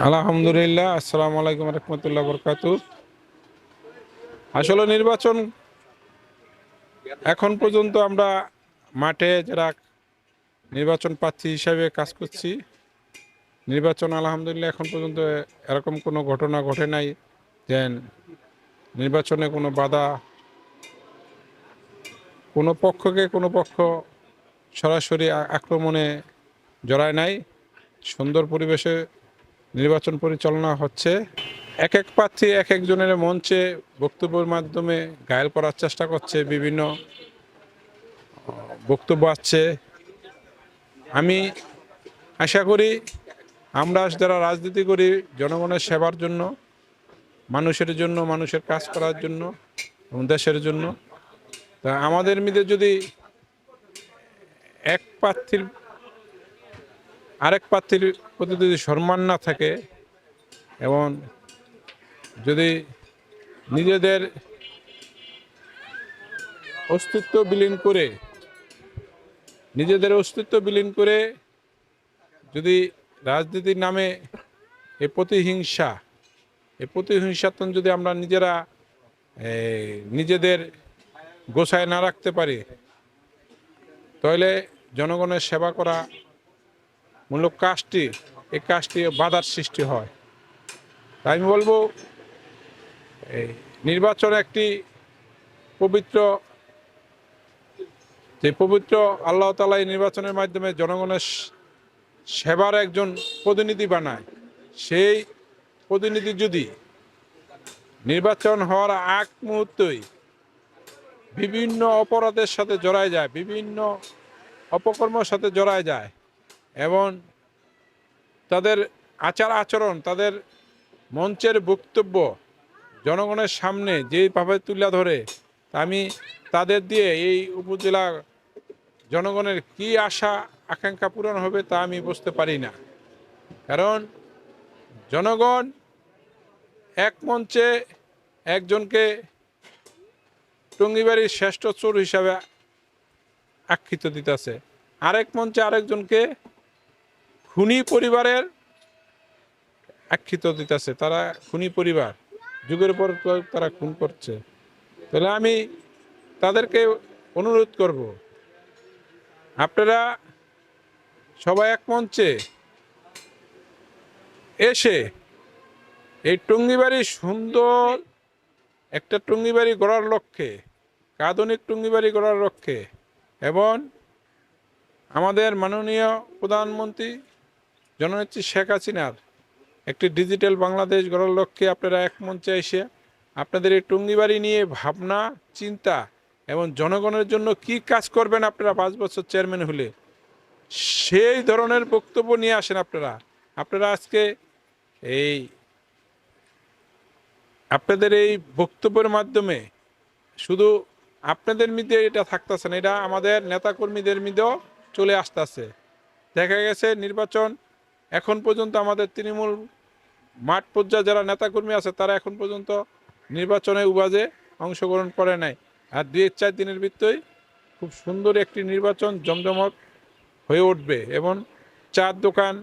আলহামদুলিল্লাহ, আসসালামু আলাইকুম রহমতুল্লাহ বরকাতু আসলে নির্বাচন এখন পর্যন্ত আমরা মাঠে যারা নির্বাচন প্রার্থী হিসাবে কাজ করছি, নির্বাচন আলহামদুলিল্লাহ এখন পর্যন্ত এরকম কোনো ঘটনা ঘটে নাই যে নির্বাচনে কোনো বাধা, কোনো পক্ষকে কোনো পক্ষ সরাসরি আক্রমণে জড়ায় নাই। সুন্দর পরিবেশে নির্বাচন পরিচালনা হচ্ছে। এক এক প্রার্থী এক একজনের মঞ্চে বক্তব্যের মাধ্যমে ঘায়ল করার চেষ্টা করছে, বিভিন্ন বক্তব্য আসছে আমি আশা করি আমরা যারা রাজনীতি করি জনগণের সেবার জন্য, মানুষের জন্য, মানুষের কাজ করার জন্য এবং দেশের জন্য, তা আমাদের মিলে যদি এক প্রার্থীর আরেক প্রার্থীর প্রতি যদি সম্মান না থাকে এবং যদি নিজেদের অস্তিত্ব বিলীন করে, নিজেদের অস্তিত্ব বিলীন করে যদি রাজনীতির নামে এ প্রতিহিংসা এই প্রতিহিংসাতন যদি আমরা নিজেরা নিজেদের গোছায় না রাখতে পারি, তাহলে জনগণের সেবা করা মূলক কাজটি, এই কাজটি বাধার সৃষ্টি হয়। তাই আমি বলব, এই নির্বাচন একটি পবিত্র, যে পবিত্র আল্লাহ তালা এই নির্বাচনের মাধ্যমে জনগণের সেবার একজন প্রতিনিধি বানায়, সেই প্রতিনিধি যদি নির্বাচন হওয়ার আগ মুহূর্তেই বিভিন্ন অপরাধের সাথে জড়ায় যায়, বিভিন্ন অপকর্মের সাথে জড়ায় যায় এবং তাদের আচার আচরণ, তাদের মঞ্চের বক্তব্য জনগণের সামনে যেভাবে তুলে ধরে আমি তাদের দিয়ে এই উপজেলা জনগণের কি আশা, আকাঙ্ক্ষা পূরণ হবে তা আমি বুঝতে পারি না। কারণ জনগণ এক মঞ্চে একজনকে টঙ্গিবাড়ির শ্রেষ্ঠ চোর হিসাবে আখ্যিত দিতেছে। আরেক মঞ্চে আরেকজনকে খুনি পরিবারের আখ্যিত দিতেছে, তারা খুনি পরিবার। যুগের পর তারা খুন করছে। তাহলে আমি তাদেরকে অনুরোধ করব, আপনারা সবাই এক মঞ্চে এসে এই টুঙ্গিবাড়ি সুন্দর একটা টুঙ্গিবাড়ি গড়ার লক্ষ্যে আধুনিক টুঙ্গিবাড়ি গড়ার লক্ষ্যে এবং আমাদের মাননীয় প্রধানমন্ত্রী জননেত্রী শেখ হাসিনার একটি ডিজিটাল বাংলাদেশ গড়ার লক্ষ্যে আপনারা এক মঞ্চে এসে আপনাদের এই টুঙ্গিবাড়ি নিয়ে ভাবনা, চিন্তা এবং জনগণের জন্য কি কাজ করবেন আপনারা পাঁচ বছর চেয়ারম্যান হলে, সেই ধরনের বক্তব্য নিয়ে আসেন আপনারা। আপনারা আজকে এই, আপনাদের এই বক্তব্যের মাধ্যমে শুধু আপনাদের মধ্যে এটা থাকতেছে না, এটা আমাদের নেতাকর্মীদের মধ্যেও চলে আসতেছে। দেখা গেছে নির্বাচন এখন পর্যন্ত আমাদের তৃণমূল মাঠ পর্যায়ে যারা নেতাকর্মী আছে, তারা এখন পর্যন্ত নির্বাচনে উবাজে অংশগ্রহণ করে নাই। আর দুই চার দিনের ভিতরেই খুব সুন্দর একটি নির্বাচন জমজমট হয়ে উঠবে এবং চার দোকান,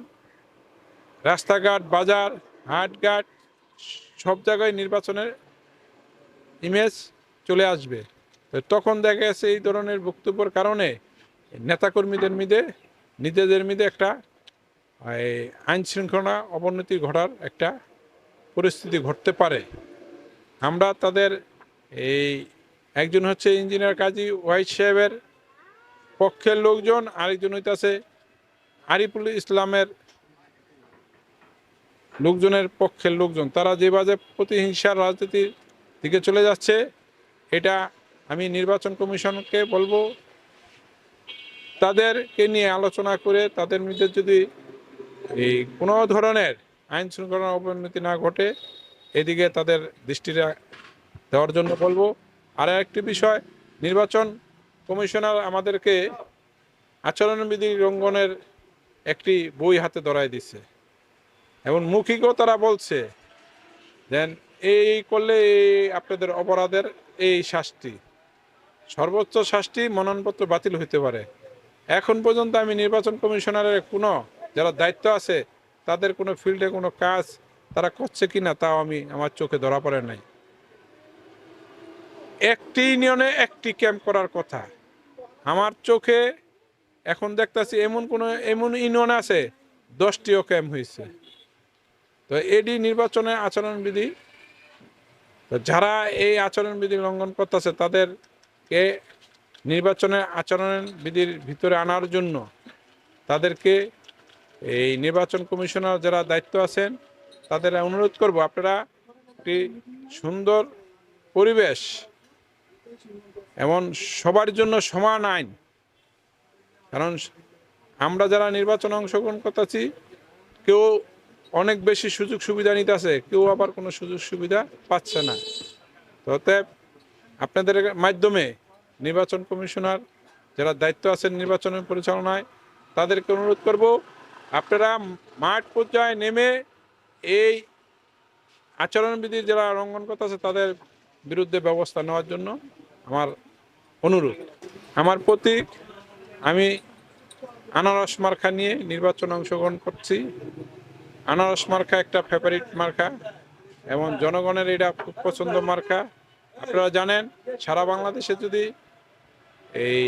রাস্তাঘাট, বাজার, হাটঘাট, সব জায়গায় নির্বাচনের ইমেজ চলে আসবে। তখন দেখা গেছে এই ধরনের বক্তব্যের কারণে নেতাকর্মীদের মিদে নিজেদের মিদে একটা আইন শৃঙ্খলা অবনতি ঘটার একটা পরিস্থিতি ঘটতে পারে। আমরা তাদের এই একজন হচ্ছে ইঞ্জিনিয়ার কাজী ওয়াইস সাহেবের পক্ষের লোকজন, আরেকজন হইতাছে আরিফুল ইসলামের লোকজনের পক্ষের লোকজন। তারা যেভাবে প্রতিহিংসার রাজনীতির দিকে চলে যাচ্ছে, এটা আমি নির্বাচন কমিশনকে বলব, তাদেরকে নিয়ে আলোচনা করে তাদের মধ্যে যদি এই কোনো ধরনের আইন শৃঙ্খলার অবনতি না ঘটে, এদিকে তাদের দৃষ্টিরা দেওয়ার জন্য বলব। আর একটি বিষয়, নির্বাচন কমিশনার আমাদেরকে আচরণবিধি লঙ্ঘনের একটি বই হাতে ধরাই দিচ্ছে এবং মৌখিকও তারা বলছে, দেন এই করলে আপনাদের অপরাধের এই শাস্তি, সর্বোচ্চ শাস্তি মনোনয়নপত্র বাতিল হইতে পারে। এখন পর্যন্ত আমি নির্বাচন কমিশনারের কোনো যারা দায়িত্ব আছে, তাদের কোনো ফিল্ডে কোনো কাজ তারা করছে কি না তাও আমি আমার চোখে ধরা পড়ে নাই। একটি ইউনিয়নে একটি ক্যাম্প করার কথা। আমার চোখে এখন দেখতাছি এমন কোনো, এমন ইউনিয়ন আছে, দশটিও ক্যাম্প হয়েছে তো এডি নির্বাচনের আচরণবিধি, তো যারা এই আচরণবিধি লঙ্ঘন করতেছে, তাদেরকে নির্বাচনের আচরণ বিধির ভিতরে আনার জন্য তাদেরকে এই নির্বাচন কমিশনার যারা দায়িত্ব আছেন, তাদের অনুরোধ করব আপনারা একটি সুন্দর পরিবেশ, এমন সবার জন্য সমান আইন। কারণ আমরা যারা নির্বাচনে অংশগ্রহণ করতেছি, কেউ অনেক বেশি সুযোগ সুবিধা নিতেছে, কেউ আবার কোনো সুযোগ সুবিধা পাচ্ছে না। তো অতএব আপনাদের মাধ্যমে নির্বাচন কমিশনার যারা দায়িত্ব আছেন নির্বাচনের পরিচালনায়, তাদেরকে অনুরোধ করব আপনারা মাঠ পর্যায়ে নেমে এই আচরণবিধির যারা লঙ্ঘন করতেছে তাদের বিরুদ্ধে ব্যবস্থা নেওয়ার জন্য আমার অনুরোধ। আমার প্রতীক আমি আনারস মার্কা নিয়ে নির্বাচনে অংশগ্রহণ করছি। আনারস মার্কা একটা ফেভারিট মার্কা এবং জনগণের এটা খুব পছন্দ মার্কা। আপনারা জানেন, সারা বাংলাদেশে যদি এই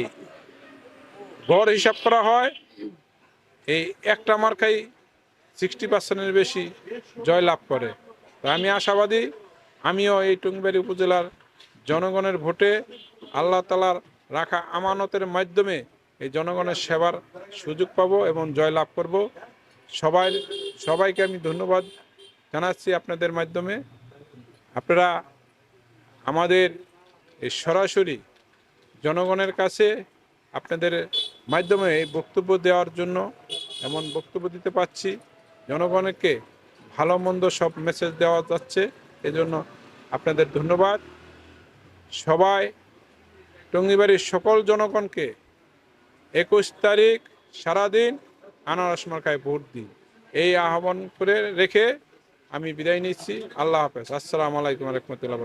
গড় হিসাব করা হয় এই একটা মার্কাই সিক্সটি পার্সেন্টের বেশি জয় লাভ করে। আমি আশাবাদী, আমিও এই টুঙ্গিবাড়ি উপজেলার জনগণের ভোটে আল্লাহ তালার রাখা আমানতের মাধ্যমে এই জনগণের সেবার সুযোগ পাবো এবং জয় লাভ করব। সবাই সবাইকে আমি ধন্যবাদ জানাচ্ছি আপনাদের মাধ্যমে। আপনারা আমাদের এই সরাসরি জনগণের কাছে আপনাদের মাধ্যমে এই বক্তব্য দেওয়ার জন্য এমন বক্তব্য দিতে পারছি, জনগণকে ভালো মন্দ সব মেসেজ দেওয়া যাচ্ছে। এজন্য আপনাদের ধন্যবাদ। সবাই, টঙ্গিবাড়ির সকল জনগণকে একুশ তারিখ সারাদিন আনারস মার্কায় ভোট দিন। এই আহ্বান করে রেখে আমি বিদায় নিচ্ছি। আল্লাহ হাফেজ। আসসালামু আলাইকুম রহমতুল্লাহ